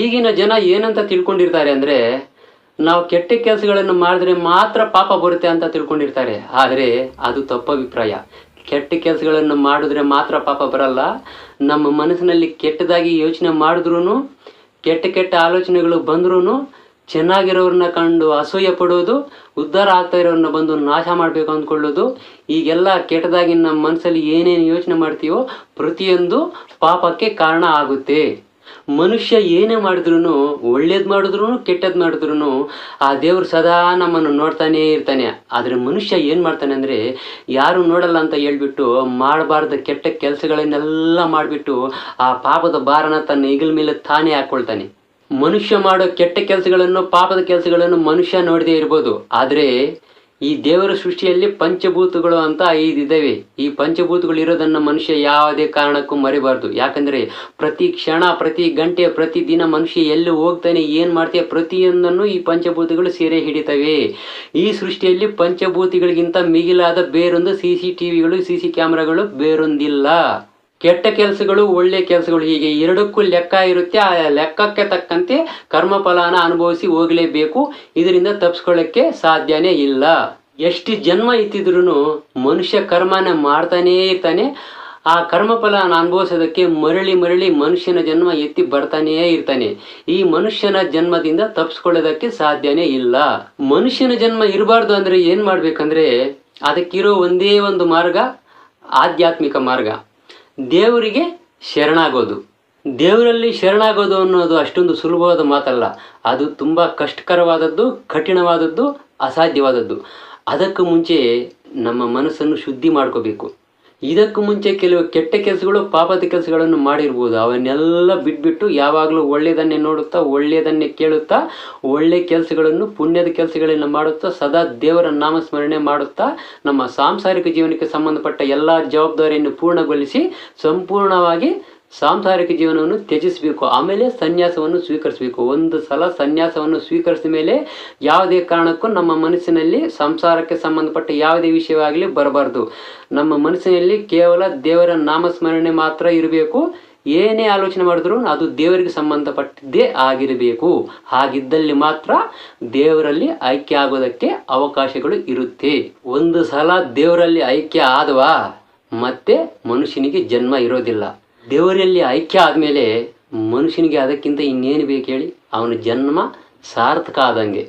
ಈಗಿನ ಜನ ಏನಂತ ತಿಳ್ಕೊಂಡಿರ್ತಾರೆ ಅಂದರೆ, ನಾವು ಕೆಟ್ಟ ಕೆಲಸಗಳನ್ನು ಮಾಡಿದ್ರೆ ಮಾತ್ರ ಪಾಪ ಬರುತ್ತೆ ಅಂತ ತಿಳ್ಕೊಂಡಿರ್ತಾರೆ. ಆದರೆ ಅದು ತಪ್ಪು ಅಭಿಪ್ರಾಯ. ಕೆಟ್ಟ ಕೆಲಸಗಳನ್ನು ಮಾಡಿದ್ರೆ ಮಾತ್ರ ಪಾಪ ಬರಲ್ಲ. ನಮ್ಮ ಮನಸ್ಸಿನಲ್ಲಿ ಕೆಟ್ಟದಾಗಿ ಯೋಚನೆ ಮಾಡಿದ್ರೂ ಕೆಟ್ಟ ಕೆಟ್ಟ ಆಲೋಚನೆಗಳು ಬಂದ್ರೂ ಚೆನ್ನಾಗಿರೋರನ್ನ ಕಂಡು ಅಸೂಯೆ ಪಡೋದು, ಉದ್ಧಾರ ಆಗ್ತಾ ಇರೋರನ್ನ ಬಂದು ನಾಶ ಮಾಡಬೇಕು ಅಂದ್ಕೊಳ್ಳೋದು, ಈಗೆಲ್ಲ ಕೆಟ್ಟದಾಗಿ ನಮ್ಮ ಮನಸ್ಸಲ್ಲಿ ಏನೇನು ಯೋಚನೆ ಮಾಡ್ತೀವೋ ಪ್ರತಿಯೊಂದು ಪಾಪಕ್ಕೆ ಕಾರಣ ಆಗುತ್ತೆ. ಮನುಷ್ಯ ಏನೇ ಮಾಡಿದ್ರು ಒಳ್ಳೇದು ಮಾಡಿದ್ರು ಕೆಟ್ಟದ್ದು ಮಾಡಿದ್ರು ಆ ದೇವ್ರು ಸದಾ ನಮ್ಮನ್ನು ನೋಡ್ತಾನೆ ಇರ್ತಾನೆ. ಆದರೆ ಮನುಷ್ಯ ಏನು ಮಾಡ್ತಾನೆ ಅಂದರೆ, ಯಾರು ನೋಡಲ್ಲ ಅಂತ ಹೇಳ್ಬಿಟ್ಟು ಮಾಡಬಾರ್ದ ಕೆಟ್ಟ ಕೆಲಸಗಳನ್ನೆಲ್ಲ ಮಾಡಿಬಿಟ್ಟು ಆ ಪಾಪದ ಭಾರನ ತನ್ನ ಈಗಲ ಮೇಲೆ ತಾನೇ ಹಾಕ್ಕೊಳ್ತಾನೆ ಮನುಷ್ಯ ಮಾಡೋ ಕೆಟ್ಟ ಕೆಲಸಗಳನ್ನು, ಪಾಪದ ಕೆಲಸಗಳನ್ನು ಮನುಷ್ಯ ನೋಡದೇ ಇರ್ಬೋದು. ಆದರೆ ಈ ದೇವರ ಸೃಷ್ಟಿಯಲ್ಲಿ ಪಂಚಭೂತಗಳು ಅಂತ ಐದು ಇದ್ದಾವೆ ಈ ಪಂಚಭೂತಗಳು ಇರೋದನ್ನ ಮನುಷ್ಯ ಯಾವುದೇ ಕಾರಣಕ್ಕೂ ಮರಿಬಾರ್ದು. ಯಾಕಂದ್ರೆ ಪ್ರತಿ ಕ್ಷಣ, ಪ್ರತಿ ಗಂಟೆ, ಪ್ರತಿ ದಿನ ಮನುಷ್ಯ ಎಲ್ಲಿ ಹೋಗ್ತಾನೆ, ಏನು ಮಾಡ್ತೀಯ ಪ್ರತಿಯೊಂದನ್ನು ಈ ಪಂಚಭೂತಗಳು ಸೆರೆ ಹಿಡಿತವೆ. ಈ ಸೃಷ್ಟಿಯಲ್ಲಿ ಪಂಚಭೂತಗಳಿಗಿಂತ ಮಿಗಿಲಾದ ಬೇರೊಂದು ಸಿ ಸಿ ಟಿ ವಿಗಳು ಸಿ ಸಿ ಕ್ಯಾಮ್ರಾಗಳು ಬೇರೊಂದಿಲ್ಲ. ಕೆಟ್ಟ ಕೆಲಸಗಳು, ಒಳ್ಳೆ ಕೆಲಸಗಳು ಹೀಗೆ ಎರಡಕ್ಕೂ ಲೆಕ್ಕ ಇರುತ್ತೆ. ಆ ಲೆಕ್ಕಕ್ಕೆ ತಕ್ಕಂತೆ ಕರ್ಮಫಲಾನ ಅನುಭವಿಸಿ ಹೋಗಲೇಬೇಕು. ಇದರಿಂದ ತಪ್ಪಿಸ್ಕೊಳ್ಳೋಕ್ಕೆ ಸಾಧ್ಯನೇ ಇಲ್ಲ. ಎಷ್ಟು ಜನ್ಮ ಇತ್ತಿದ್ರು ಮನುಷ್ಯ ಕರ್ಮನ ಮಾಡ್ತಾನೇ ಇರ್ತಾನೆ. ಆ ಕರ್ಮಫಲನ ಅನುಭವಿಸೋದಕ್ಕೆ ಮರಳಿ ಮರಳಿ ಮನುಷ್ಯನ ಜನ್ಮ ಎತ್ತಿ ಬರ್ತಾನೇ ಇರ್ತಾನೆ. ಈ ಮನುಷ್ಯನ ಜನ್ಮದಿಂದ ತಪ್ಪಿಸ್ಕೊಳ್ಳೋದಕ್ಕೆ ಸಾಧ್ಯನೇ ಇಲ್ಲ. ಮನುಷ್ಯನ ಜನ್ಮ ಇರಬಾರ್ದು ಅಂದರೆ ಏನು ಮಾಡಬೇಕಂದ್ರೆ ಅದಕ್ಕಿರೋ ಒಂದೇ ಒಂದು ಮಾರ್ಗ, ಆಧ್ಯಾತ್ಮಿಕ ಮಾರ್ಗ. ದೇವರಿಗೆ ಶರಣಾಗೋದು. ದೇವರಲ್ಲಿ ಶರಣಾಗೋದು ಅನ್ನೋದು ಅಷ್ಟೊಂದು ಸುಲಭವಾದ ಮಾತಲ್ಲ. ಅದು ತುಂಬ ಕಷ್ಟಕರವಾದದ್ದು, ಕಠಿಣವಾದದ್ದು, ಅಸಾಧ್ಯವಾದದ್ದು. ಅದಕ್ಕೂ ಮುಂಚೆ ನಮ್ಮ ಮನಸ್ಸನ್ನು ಶುದ್ಧಿ ಮಾಡ್ಕೋಬೇಕು. ಇದಕ್ಕೂ ಮುಂಚೆ ಕೆಲವು ಕೆಟ್ಟ ಕೆಲಸಗಳು ಪಾಪದ ಕೆಲಸಗಳನ್ನು ಮಾಡಿರ್ಬೋದು. ಅವನ್ನೆಲ್ಲ ಬಿಟ್ಬಿಟ್ಟು ಯಾವಾಗಲೂ ಒಳ್ಳೆಯದನ್ನೇ ನೋಡುತ್ತಾ, ಒಳ್ಳೆಯದನ್ನೇ ಕೇಳುತ್ತಾ ಒಳ್ಳೆಯ ಕೆಲಸಗಳನ್ನು, ಪುಣ್ಯದ ಕೆಲಸಗಳನ್ನು ಮಾಡುತ್ತಾ, ಸದಾ ದೇವರ ನಾಮಸ್ಮರಣೆ ಮಾಡುತ್ತಾ, ನಮ್ಮ ಸಾಂಸಾರಿಕ ಜೀವನಕ್ಕೆ ಸಂಬಂಧಪಟ್ಟ ಎಲ್ಲ ಜವಾಬ್ದಾರಿಯನ್ನು ಪೂರ್ಣಗೊಳಿಸಿ, ಸಂಪೂರ್ಣವಾಗಿ ಸಾಂಸಾರಿಕ ಜೀವನವನ್ನು ತ್ಯಜಿಸಬೇಕು. ಆಮೇಲೆ ಸನ್ಯಾಸವನ್ನು ಸ್ವೀಕರಿಸಬೇಕು. ಒಂದು ಸಲ ಸನ್ಯಾಸವನ್ನು ಸ್ವೀಕರಿಸಿದ ಮೇಲೆ ಯಾವುದೇ ಕಾರಣಕ್ಕೂ ನಮ್ಮ ಮನಸ್ಸಿನಲ್ಲಿ ಸಂಸಾರಕ್ಕೆ ಸಂಬಂಧಪಟ್ಟ ಯಾವುದೇ ವಿಷಯವಾಗಲಿ ಬರಬಾರ್ದು. ನಮ್ಮ ಮನಸ್ಸಿನಲ್ಲಿ ಕೇವಲ ದೇವರ ನಾಮಸ್ಮರಣೆ ಮಾತ್ರ ಇರಬೇಕು. ಏನೇ ಆಲೋಚನೆ ಮಾಡಿದ್ರು ಅದು ದೇವರಿಗೆ ಸಂಬಂಧಪಟ್ಟಿದ್ದೇ ಆಗಿರಬೇಕು. ಹಾಗಿದ್ದಲ್ಲಿ ಮಾತ್ರ ದೇವರಲ್ಲಿ ಐಕ್ಯ ಆಗೋದಕ್ಕೆ ಅವಕಾಶಗಳು ಇರುತ್ತೆ. ಒಂದು ಸಲ ದೇವರಲ್ಲಿ ಐಕ್ಯ ಆದವಾ? ಮತ್ತೆ ಮನುಷ್ಯನಿಗೆ ಜನ್ಮ ಇರೋದಿಲ್ಲ. ದೇವರಲ್ಲಿ ಐಕ್ಯ ಆದಮೇಲೆ ಮನುಷ್ಯನಿಗೆ ಅದಕ್ಕಿಂತ ಇನ್ನೇನು ಬೇಕು ಹೇಳಿ ಅವನ ಜನ್ಮ ಸಾರ್ಥಕ ಆದಂಗೆ.